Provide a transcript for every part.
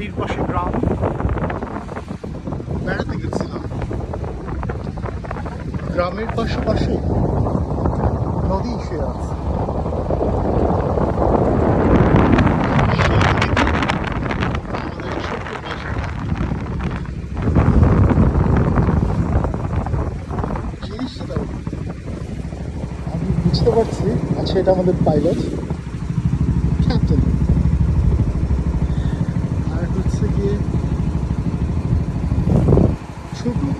নদীর পাশে গ্রাম। বেড়াতে গেছিলাম। গ্রামের পাশাপাশি নদী সে আছে। আমি বুঝতে পারছি আচ্ছা এটা আমাদের পাইলট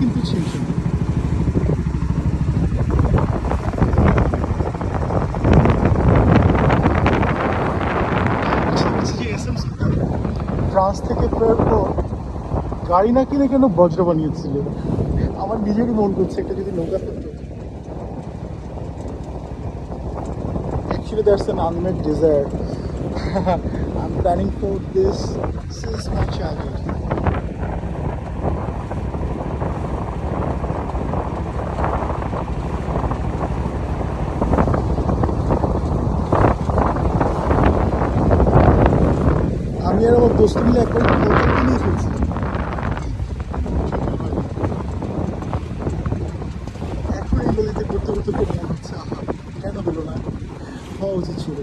ছোট কিন্তু ছিমছিম আচ্ছা, হচ্ছে যে SMC টা ফ্রান্স থেকে ফেরার পর গাড়ি না কিনে কেন বজ্র বানিয়েছিল আমার নিজেরই মন করছে একটা যদি নৌকা থাকতো Actually, that's an unmet desire. I'm planning for this since my childhood. আমি আর আমার দোস্ত মিলে একবার নৌকা কিনে ফেলছি এখন এই গলিতে করতে করতে খুব মনে হচ্ছে, আহা, কেন হলো না? হওয়া উচিত ছিল।